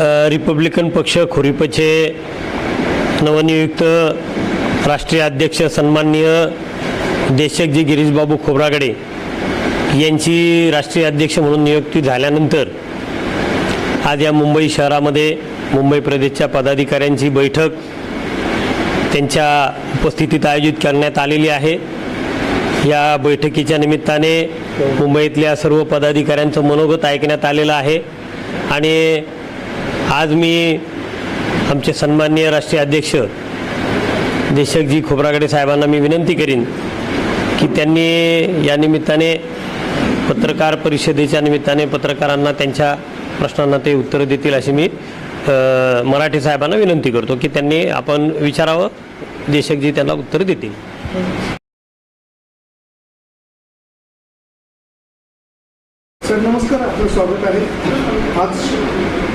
Republican पक्ष खुरीपचे नवनियुक्त राष्ट्रीय अध्यक्ष सन्माननीय देशकजी गिरीशबाबू खोब्रागडे यांची राष्ट्रीय अध्यक्ष म्हणून नियुक्ती झाल्यानंतर आज या मुंबई शहरामध्ये मुंबई प्रदेशच्या पदाधिकाऱ्यांची बैठक त्यांच्या उपस्थितीत आयोजित करण्यात आलेली आहे. या बैठकीच्या निमित्ताने मुंबईतल्या सर्व पदाधिकाऱ्यांचं मनोगत ऐकण्यात आलेलं आहे. आणि आज मी आमचे सन्माननीय राष्ट्रीय अध्यक्ष देशकजी खोब्रागडे साहेबांना मी विनंती करीन की त्यांनी या निमित्ताने पत्रकार परिषदेच्या निमित्ताने पत्रकारांना त्यांच्या प्रश्नांना ते उत्तरं देतील अशी मी मराठी साहेबांना विनंती करतो की त्यांनी आपण विचारावं देशकजी त्यांना उत्तर देतील. सर नमस्कार आपलं स्वागत आहे. आज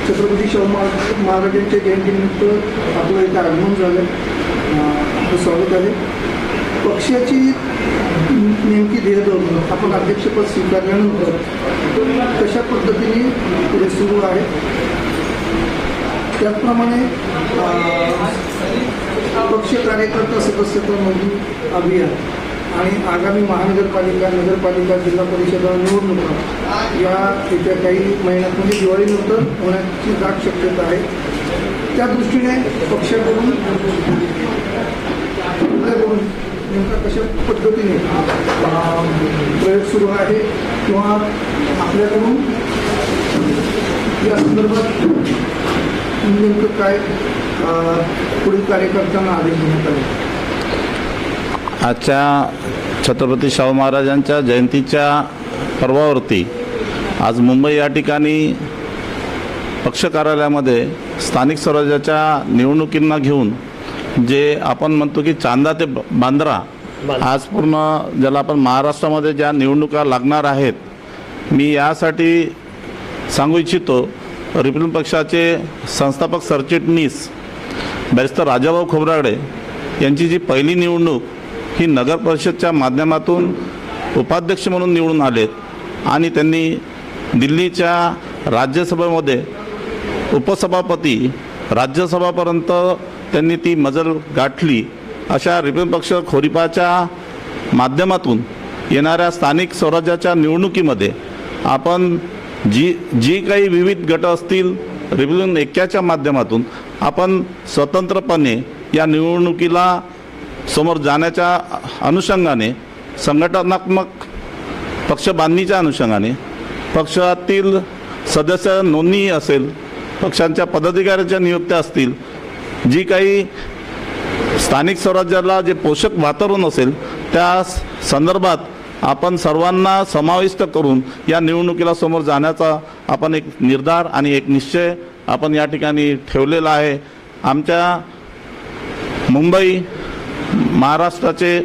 छत्रपती शाहू महाराज यांच्या जयंतीनिमित्त आपलं एक आगमन झालं. आपलं स्वागत आहे. पक्षाची नेमकी ध्येयधोरण आपण अध्यक्षपद स्वीकारल्यानंतर कशा पद्धतीने पुढे सुरू आहे? त्याचप्रमाणे पक्ष कार्यकर्ता सदस्यता नोंदणी अभियान आणि आगामी महानगरपालिका नगरपालिका जिल्हा परिषदा निवडणुका या येत्या काही महिन्यात म्हणजे दिवाळीनंतर होण्याची दाट शक्यता आहे. त्या दृष्टीने पक्षाकडून आपल्याकडून नेमका कशा पद्धतीने प्रयोग सुरू आहे किंवा आपल्याकडून या संदर्भात नेमकं काय पुढील कार्यकर्त्यांना आदेश देण्यात आले? आजच्या छत्रपती शाहू महाराजांच्या जयंतीच्या पर्वावरती आज मुंबई या ठिकाणी पक्ष कार्यालयामध्ये स्थानिक स्वराज्याच्या निवडणुकींना घेऊन जे आपण म्हणतो की चांदा ते बांद्रा. आज पूर्ण ज्याला आपण महाराष्ट्रामध्ये ज्या निवडणुका लागणार आहेत मी यासाठी सांगू इच्छितो रिपब्लिकन पक्षाचे संस्थापक सरचिटणीस बॅरिस्टर राजाभाऊ खोबरागडे यांची जी पहिली निवडणूक ही नगर परिषदच्या माध्यमातून उपाध्यक्ष म्हणून निवडून आलेत आणि त्यांनी दिल्लीच्या राज्यसभेमध्ये उपसभापती राज्यसभापर्यंत त्यांनी ती मजल गाठली. अशा रिपब्लिक पक्ष खोरीपाच्या माध्यमातून येणाऱ्या स्थानिक स्वराज्याच्या निवडणुकीमध्ये आपण जी जी काही विविध गट असतील रिपब्लिकन ऐक्याच्या माध्यमातून आपण स्वतंत्रपणे या निवडणुकीला समोर जाण्याच्या अनुषंगाने संघटनात्मक पक्ष बांधणीच्या अनुषंगाने पक्षातील सदस्य नोंदणी असेल पक्षांच्या पदाधिकाऱ्यांच्या नियुक्त्या असतील जी काही स्थानिक स्वराज्याला जे पोषक वातावरण असेल त्या संदर्भात आपण सर्वांना समाविष्ट करून या निवडणुकीला समोर जाण्याचा आपण एक निर्धार आणि एक निश्चय आपण या ठिकाणी ठेवलेला आहे. आमच्या मुंबई महाराष्ट्राचे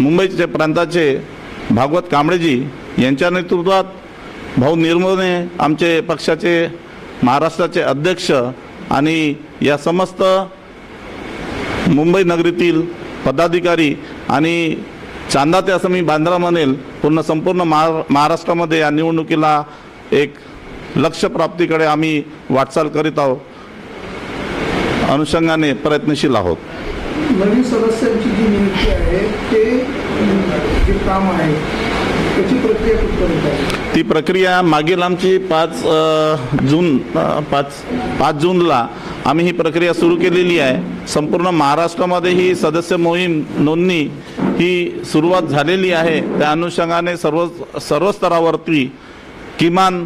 मुंबईचे प्रांताचे भागवत कांबळेजी यांच्या नेतृत्वात भाऊ निर्मोने आमचे पक्षाचे महाराष्ट्राचे अध्यक्ष आणि या समस्त मुंबई नगरीतील पदाधिकारी आणि चांदा ते असं मी बांद्रा म्हणेल पूर्ण संपूर्ण महा महाराष्ट्रामध्ये या निवडणुकीला एक लक्ष्य प्राप्तीकडे आम्ही वाटचाल करीत आहोत. अनुषंगाने प्रयत्नशील आहोत. नवीन सदस्यांची जी नियुक्ती आहे ते जे काम आहे त्याची प्रक्रिया कुठपर्यंत आहे? ती प्रक्रिया मागील आमची पाच जून पाच पाच जूनला आम्ही ही प्रक्रिया सुरू केलेली आहे. संपूर्ण महाराष्ट्रामध्ये ही सदस्य मोहीम नोंदणी ही सुरुवात झालेली आहे. त्या अनुषंगाने सर्व सर्व स्तरावरती किमान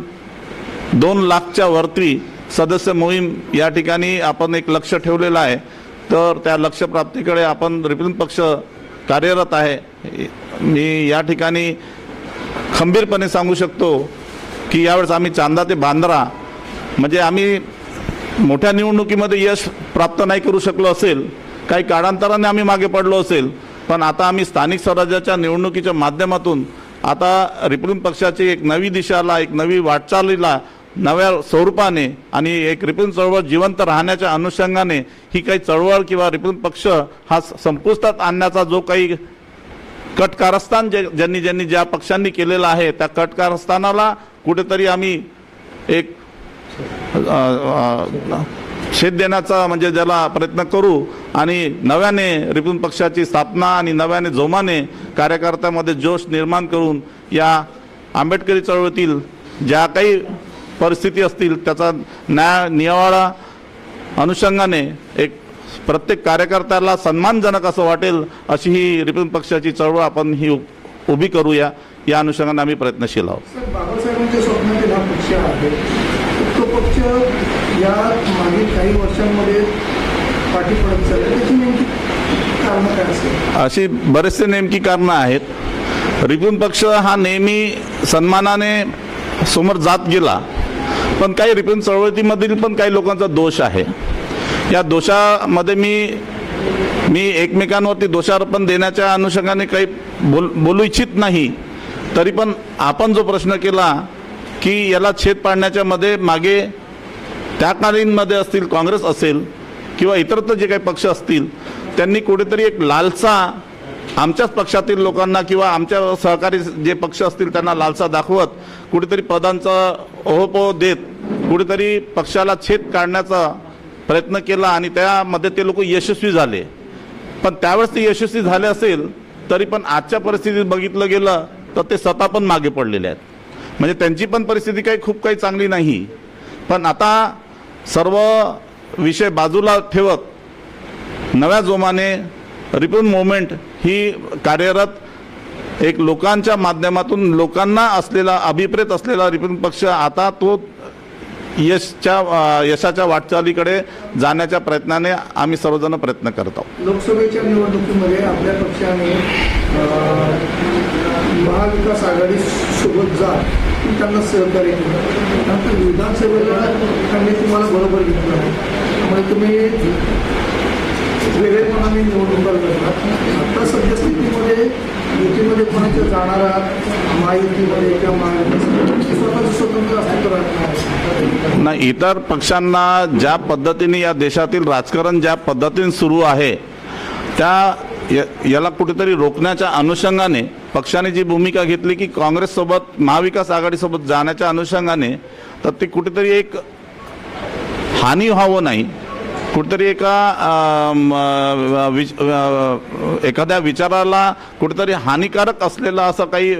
दोन लाखच्या वरती सदस्य मोहीम या ठिकाणी आपण एक लक्ष ठेवलेलं आहे. तर त्या लक्षप्राप्तीकडे आपण रिपब्लिकन पक्ष कार्यरत आहे. मी या ठिकाणी खंबीरपणे सांगू शकतो की यावेळेस आम्ही चांदा ते बांद्रा म्हणजे आम्ही मोठ्या निवडणुकीमध्ये यश प्राप्त नाही करू शकलो असेल काही काळांतराने आम्ही मागे पडलो असेल पण आता आम्ही स्थानिक स्वराज्याच्या निवडणुकीच्या माध्यमातून आता रिपब्लिकन पक्षाची एक नवी दिशाला एक नवी वाटचालीला नव्या स्वरूपाने आणि एक रिपब्लिकन चळवळ जिवंत राहण्याच्या अनुषंगाने ही काही चळवळ किंवा रिपब्लिकन पक्ष हा संपुष्टात आणण्याचा जो काही कटकारस्थान जे ज्यांनी ज्यांनी ज्या पक्षांनी केलेलं आहे त्या कटकारस्थानाला कुठेतरी आम्ही एक छेद शेत देण्याचा म्हणजे ज्याला प्रयत्न करू आणि नव्याने रिपब्लिकन पक्षाची स्थापना आणि नव्याने जोमाने कार्यकर्त्यामध्ये जोश निर्माण करून या आंबेडकरी चळवळीतील ज्या काही परिस्थिती असतील त्याचा न्याय निवाडा अनुषंगाने एक प्रत्येक कार्यकर्त्याला सन्मानजनक असं वाटेल अशी ही रिपब्लिकन पक्षाची चळवळ आपण ही उभी करूया. या अनुषंगाने आम्ही प्रयत्नशील आहोत. अशी बरेचसे नेमकी कारणं आहेत. रिपब्लिकन पक्ष हा नेहमी सन्मानाने समोर जात गेला. पण काही रिपब्लिकन चळवळीमधील पण काही लोकांचा दोष आहे. या दोषामध्ये मी मी एकमेकांवरती दोषारोपण देण्याच्या अनुषंगाने काही बोल बोलू इच्छित नाही. तरी पण आपण जो प्रश्न केला की याला छेद पाडण्याच्या मध्ये मागे त्याकालीनमध्ये असतील काँग्रेस असेल किंवा इतरत्र जे काही पक्ष असतील त्यांनी कुठेतरी एक लालसा आमच्याच पक्षातील लोकांना किंवा आमच्या सहकारी जे पक्ष असतील त्यांना लालसा दाखवत कुठेतरी पदांचा ओहोपोह देत कुठेतरी पक्षाला छेद काढण्याचा प्रयत्न केला आणि त्यामध्ये ते लोक यशस्वी झाले. पण त्यावेळेस ते यशस्वी झाले असेल तरी पण आजच्या परिस्थितीत बघितलं गेलं तर ते स्वतः पण मागे पडलेले आहेत. म्हणजे त्यांची पण परिस्थिती काही खूप काही चांगली नाही. पण आता सर्व विषय बाजूला ठेवत नव्या जोमाने रिपन मुवमेंट ही कार्यरत एक लोकांच्या माध्यमातून लोकांना असलेला अभिप्रेत असलेला रिपन पक्ष आता तो यशच्या यशाच्या वाटचालीकडे जाण्याच्या प्रयत्नाने आम्ही सर्वजण प्रयत्न करत आहोत. लोकसभेच्या निवडणुकीमध्ये आपल्या पक्षाने महाविकास आघाडी सोबत जा त्यांना सहकार्य केलं नंतर विधानसभेला त्यांनी तुम्हाला बरोबर घेतलं. त्यामुळे तुम्ही वेगळेपणाने निवडणुका लढला आता सद्यस्थितीमध्ये युतीमध्ये कोणाच्या जाणारा महायुतीमध्ये किंवा महाविकास स्वतःचं स्वतंत्र अस्तित्व राहणार ना इतर पक्षांना ज्या पद्धतीने या देशातील राजकारण ज्या पद्धतीने सुरू आहे त्या याला कुठेतरी रोखण्याच्या अनुषंगाने पक्षाने जी भूमिका घेतली की काँग्रेससोबत महाविकास आघाडीसोबत जाण्याच्या अनुषंगाने तर ती कुठेतरी एक हानी व्हावं नाही. कुठेतरी एका विच- एखाद्या विचाराला कुठेतरी हानिकारक असलेला असं काही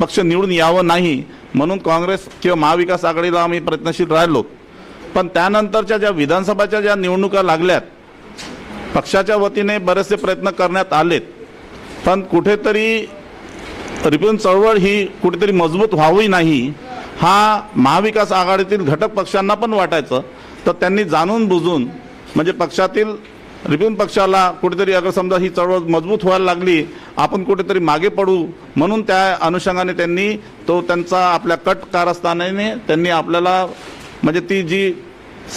पक्ष निवडून यावं नाही म्हणून काँग्रेस किंवा महाविकास आघाडीला आम्ही प्रयत्नशील राहिलो. पण त्यानंतरच्या ज्या विधानसभाच्या ज्या निवडणुका लागल्यात पक्षाच्या वतीने बरेचसे प्रयत्न करण्यात आलेत. पण कुठेतरी रिपन चळवळ ही कुठेतरी मजबूत व्हावी नाही हा महाविकास आघाडीतील घटक पक्षांना पण वाटायचं. तर त्यांनी जाणून बुजून म्हणजे पक्षातील रिपब्लिकन पक्षाला कुठेतरी अगर समजा ही चळवळ मजबूत व्हायला लागली आपण कुठेतरी मागे पडू म्हणून त्या अनुषंगाने त्यांनी तो त्यांचा आपल्या कट कारस्थानाने त्यांनी आपल्याला म्हणजे ती जी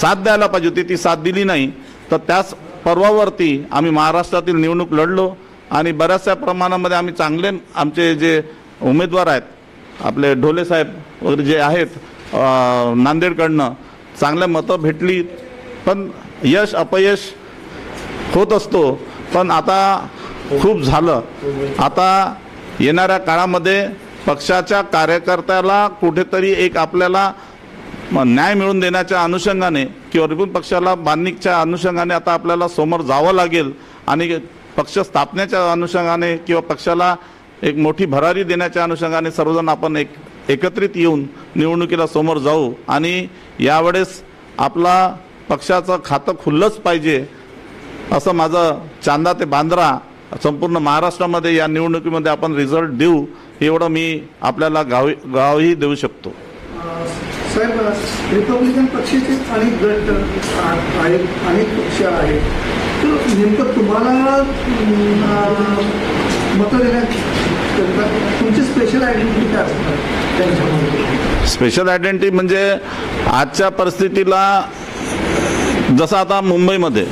साथ द्यायला पाहिजे होती ती साथ दिली नाही. तर त्याच पर्वावरती आम्ही महाराष्ट्रातील निवडणूक लढलो आणि बऱ्याचशा प्रमाणामध्ये आम्ही चांगले आमचे जे उमेदवार आहेत आपले ढोले साहेब वगैरे जे आहेत नांदेडकडनं चांगल्या मतं भेटली. पण यश अपयश होत असतो पण आता खूप झालं. आता येणाऱ्या काळामध्ये पक्षाच्या कार्यकर्त्याला कुठेतरी एक आपल्याला न्याय मिळवून देण्याच्या अनुषंगाने किंवा रिपून पक्षाला बांधणीच्या अनुषंगाने आता आपल्याला समोर जावं लागेल आणि पक्ष स्थापनेच्या अनुषंगाने किंवा पक्षाला एक मोठी भरारी देण्याच्या अनुषंगाने सर्वजण आपण एक एकत्रित येऊन निवडणुकीला समोर जाऊ आणि यावेळेस आपला पक्षाचं खातं खुल्लंच पाहिजे असं माझं चांदा ते बांद्रा संपूर्ण महाराष्ट्रामध्ये या निवडणुकीमध्ये आपण रिझल्ट देऊ एवढं मी आपल्याला गावी गावही देऊ शकतो. साहेब रिपब्लिकन पक्षाचे अनेक गट आहेत अनेक पक्ष आहेत. तर नेमकं तुम्हाला मतं तुमची स्पेशल आयडेंटिटी काय असणार? त्यांच्यामध्ये? स्पेशल आयडेंटिटी म्हणजे आजच्या परिस्थितीला जसं आता मुंबईमध्ये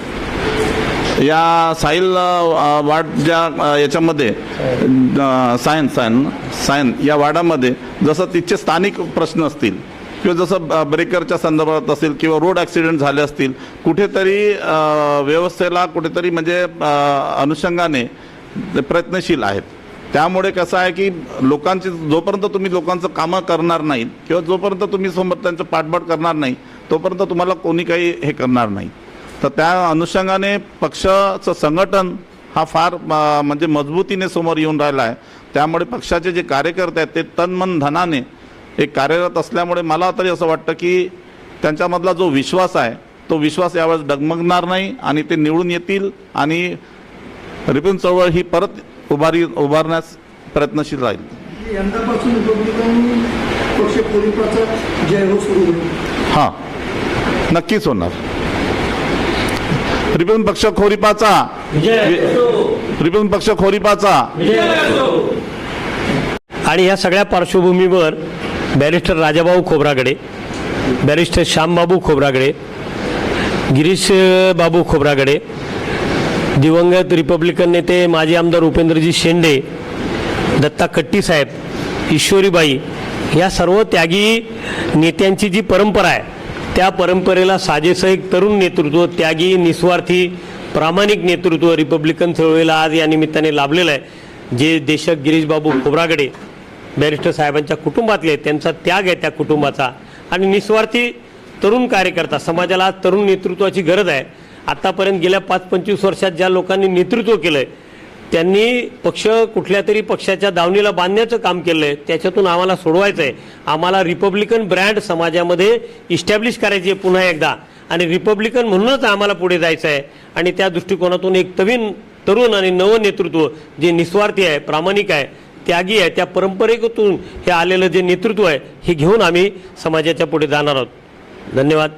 या साहिल वाडच्या वार्ड ज्या याच्यामध्ये सायन्स सायन सायन सायन या वार्डामध्ये जसं तिथचे स्थानिक प्रश्न असतील किंवा जसं ब्रेकरच्या संदर्भात असेल किंवा रोड ॲक्सिडेंट झाले असतील कुठेतरी व्यवस्थेला कुठेतरी म्हणजे अनुषंगाने ते प्रयत्नशील आहेत. त्यामुळे कसं आहे की लोकांची जोपर्यंत तुम्ही लोकांचं कामं करणार नाहीत किंवा जोपर्यंत तुम्ही समोर त्यांचं पाठबळ करणार नाही तोपर्यंत तुम्हाला कोणी काही हे करणार नाही. तर त्या अनुषंगाने पक्षाचं संघटन हा फार म्हणजे मजबूतीने समोर येऊन राहिला आहे. त्यामुळे पक्षाचे जे कार्यकर्ते आहेत ते तन मन धनाने एक कार्यरत असल्यामुळे मला तरी असं वाटतं की त्यांच्यामधला जो विश्वास आहे तो विश्वास यावेळेस डगमगणार नाही आणि ते निवडून येतील आणि रिपून चळवळ ही परत उभारी उभारण्यास प्रयत्नशील राहील. यंदापासून रिपब्लिकन पक्ष हो सुरू हां. नक्कीच होणार. रिपन पक्ष खोरीपाचा. रिपन पक्ष खोरीपाचा. आणि या सगळ्या पार्श्वभूमीवर बॅरिस्टर राजाभाऊ खोब्रागडे बॅरिस्टर श्यामबाबू खोब्रागडे गिरीश बाबू खोब्रागडे दिवंगत रिपब्लिकन नेते माजी आमदार उपेंद्रजी शेंडे दत्ता कट्टी साहेब ईश्वरीबाई या सर्व त्यागी नेत्यांची जी परंपरा आहे त्या परंपरेला साजेसं एक तरुण नेतृत्व त्यागी निस्वार्थी प्रामाणिक नेतृत्व रिपब्लिकन चळवळीला आज या निमित्ताने लाभलेलं आहे. जे देशक गिरीशबाबू खोब्रागडे बॅरिस्टर साहेबांच्या कुटुंबातले त्यांचा त्याग आहे त्या कुटुंबाचा. आणि निस्वार्थी तरुण कार्यकर्ता समाजाला आज तरुण नेतृत्वाची गरज आहे. आतापर्यंत गेल्या पाच पंचवीस वर्षात ज्या लोकांनी नेतृत्व केलंय त्यांनी पक्ष कुठल्या तरी पक्षाच्या दावणीला बांधण्याचं काम केलं आहे त्याच्यातून आम्हाला सोडवायचं आहे आम्हाला रिपब्लिकन ब्रँड समाजामध्ये इस्टॅब्लिश करायची आहे पुन्हा एकदा. आणि रिपब्लिकन म्हणूनच आम्हाला पुढे जायचं आहे आणि त्या दृष्टिकोनातून एक नवीन तरुण आणि नवं नेतृत्व जे निस्वार्थी आहे प्रामाणिक आहे त्यागी आहे त्या परंपरेतून हे आलेलं जे नेतृत्व आहे हे घेऊन आम्ही समाजाच्या पुढे जाणार आहोत. धन्यवाद.